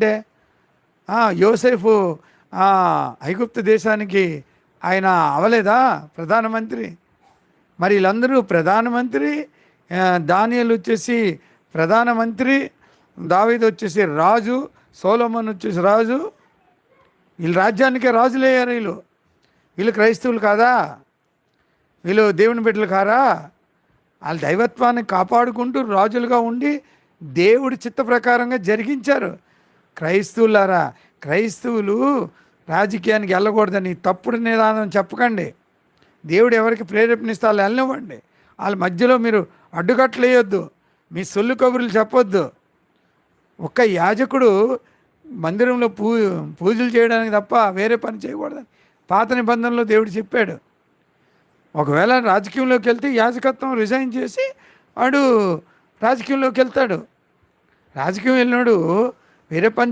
అంటే యోసేఫు ఐగుప్తు దేశానికి ఆయన అవలేదా? ప్రధానమంత్రి. మరి వీళ్ళందరూ ప్రధానమంత్రి దానియలు వచ్చేసి ప్రధానమంత్రి దావీద్ వచ్చేసి రాజు సోలమన్ వచ్చేసి రాజు. వీళ్ళు రాజ్యానికే రాజులయ్యారు వీళ్ళు. వీళ్ళు క్రైస్తవులు కాదా? వీళ్ళు దేవుని బిడ్డలు కారా? వాళ్ళ దైవత్వాన్ని కాపాడుకుంటూ రాజులుగా ఉండి దేవుడి చిత్త ప్రకారంగా జరిగించారు. క్రైస్తవులారా క్రైస్తవులు రాజకీయానికి వెళ్ళకూడదని తప్పుడు నిదానం చెప్పకండి. దేవుడు ఎవరికి ప్రేరేపణిస్తే వాళ్ళు వెళ్ళనివ్వండి. వాళ్ళ మధ్యలో మీరు అడ్డుకట్లు వేయొద్దు మీ సొల్లు కబుర్లు చెప్పొద్దు. ఒక్క యాజకుడు మందిరంలో పూ పూజలు చేయడానికి తప్ప వేరే పని చేయకూడదని పాత నిబంధనలో దేవుడు చెప్పాడు. ఒకవేళ రాజకీయంలోకి వెళ్తే యాజకత్వం రిజైన్ చేసి వాడు రాజకీయంలోకి వెళ్తాడు. రాజకీయం వెళ్ళినాడు వేరే పని